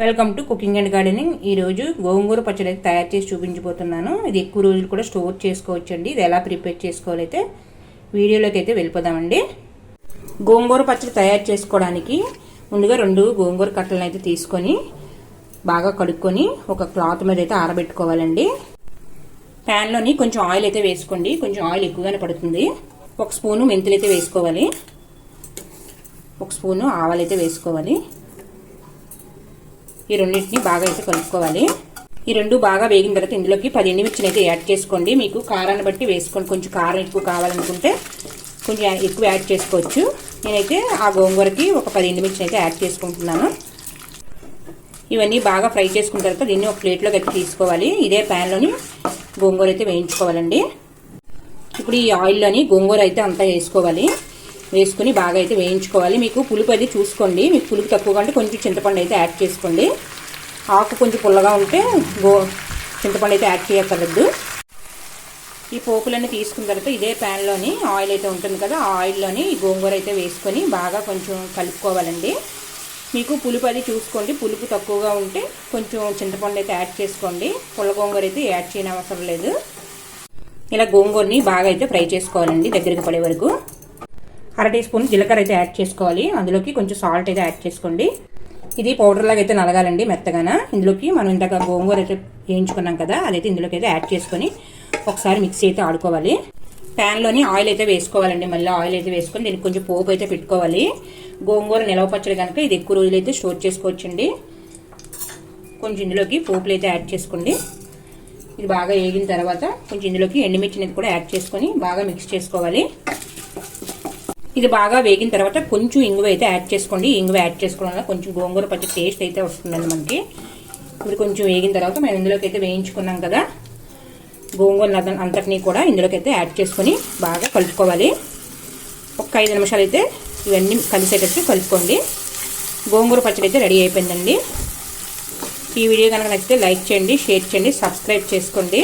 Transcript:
Welcome to cooking and gardening. ఈరోజు గోంగూర పచ్చడి అయితే తయారు చేసి చూపించబోతున్నాను. ఇది ఎక్కువ రోజులు కూడా స్టోర్ చేసుకోవచ్చండి. ఇది ఎలా ప్రిపేర్ చేసుకోవాలైతే వీడియోలోకి అయితే వెళ్ళిపోదామండి. గోంగూర పచ్చడి తయారు చేసుకోవడానికి ముందుగా రెండు గోంగూర కట్టలను అయితే తీసుకొని బాగా కడుక్కొని ఒక క్లాత్ మీద అయితే ఆరబెట్టుకోవాలండి. ప్యాన్లోని కొంచెం ఆయిల్ అయితే వేసుకోండి. కొంచెం ఆయిల్ ఎక్కువగానే పడుతుంది. ఒక స్పూను మెంతులు అయితే వేసుకోవాలి. ఒక స్పూను ఆవాలు అయితే వేసుకోవాలి. ఈ రెండింటిని బాగా అయితే కలుపుకోవాలి. ఈ రెండు బాగా వేగిన తర్వాత ఇందులోకి పది ఎండుమిర్చిని అయితే యాడ్ చేసుకోండి. మీకు కారాన్ని బట్టి వేసుకోండి. కొంచెం కారం ఎక్కువ కావాలనుకుంటే కొంచెం ఎక్కువ యాడ్ చేసుకోవచ్చు. నేనైతే ఆ గోంగూరకి ఒక పది ఎండుమిర్చిని అయితే యాడ్ చేసుకుంటున్నాను. ఇవన్నీ బాగా ఫ్రై చేసుకున్న తర్వాత దీన్ని ఒక ప్లేట్లోకి అయితే తీసుకోవాలి. ఇదే ప్యాన్లోని గోంగూర అయితే వేయించుకోవాలండి. ఇప్పుడు ఈ ఆయిల్లోని గోంగూర అయితే అంతా వేసుకోవాలి. వేసుకుని బాగా అయితే వేయించుకోవాలి. మీకు పులుపు అది చూసుకోండి. మీకు పులుపు తక్కువగా ఉంటే కొంచెం చింతపండు అయితే యాడ్ చేసుకోండి. ఆకు కొంచెం పుల్లగా ఉంటే గో చింతపండు అయితే యాడ్ చేయక్కర్లేదు. ఈ పోపులన్నీ తీసుకున్న తర్వాత ఇదే ప్యాన్లోని ఆయిల్ అయితే ఉంటుంది కదా ఆ ఆయిల్లోని ఈ గోంగూర అయితే వేసుకొని బాగా కొంచెం కలుపుకోవాలండి. మీకు పులుపు అది చూసుకోండి. పులుపు తక్కువగా ఉంటే కొంచెం చింతపండు అయితే యాడ్ చేసుకోండి. పుల్ల గోంగూర అయితే యాడ్ చేయని అవసరం లేదు. ఇలా గోంగూరని బాగా అయితే ఫ్రై చేసుకోవాలండి దగ్గరికి పడే వరకు. అర టీ స్పూన్ జీలకర్ర అయితే యాడ్ చేసుకోవాలి. అందులోకి కొంచెం సాల్ట్ అయితే యాడ్ చేసుకోండి. ఇది పౌడర్ లాగా అయితే నలగాలండి మెత్తగాన. ఇందులోకి మనం ఇందాక గోంగూర అయితే వేయించుకున్నాం కదా అదైతే ఇందులోకి అయితే యాడ్ చేసుకొని ఒకసారి మిక్సీ అయితే ఆడుకోవాలి. ప్యాన్లోని ఆయిల్ అయితే వేసుకోవాలండి. మళ్ళీ ఆయిల్ అయితే వేసుకొని దీనికి కొంచెం పోపు అయితే పెట్టుకోవాలి. గోంగూర నిలవ పచ్చడి కనుక ఇది ఎక్కువ రోజులు అయితే స్టోర్ చేసుకోవచ్చండి. కొంచెం ఇందులోకి పోపులు అయితే యాడ్ చేసుకోండి. ఇది బాగా వేగిన తర్వాత కొంచెం ఇందులోకి ఎండుమిర్చిని కూడా యాడ్ చేసుకొని బాగా మిక్స్ చేసుకోవాలి. ఇది బాగా వేగిన తర్వాత కొంచెం ఇంగువ అయితే యాడ్ చేసుకోండి. ఇంగువ యాడ్ చేసుకోవడం వల్ల కొంచెం గోంగూర పచ్చి టేస్ట్ అయితే వస్తుందండి మనకి. ఇప్పుడు కొంచెం వేగిన తర్వాత మనం ఇందులోకి అయితే వేయించుకున్నాం కదా. గోంగూర అంతటినీ కూడా ఇందులోకి అయితే యాడ్ చేసుకొని బాగా కలుపుకోవాలి. ఒక ఐదు నిమిషాలు అయితే ఇవన్నీ కలిసేటట్టు కలుపుకోండి. గోంగూర పచ్చడి అయితే రెడీ అయిపోయిందండి. ఈ వీడియో కనుక నచ్చితే లైక్ చేయండి షేర్ చేయండి సబ్స్క్రైబ్ చేసుకోండి.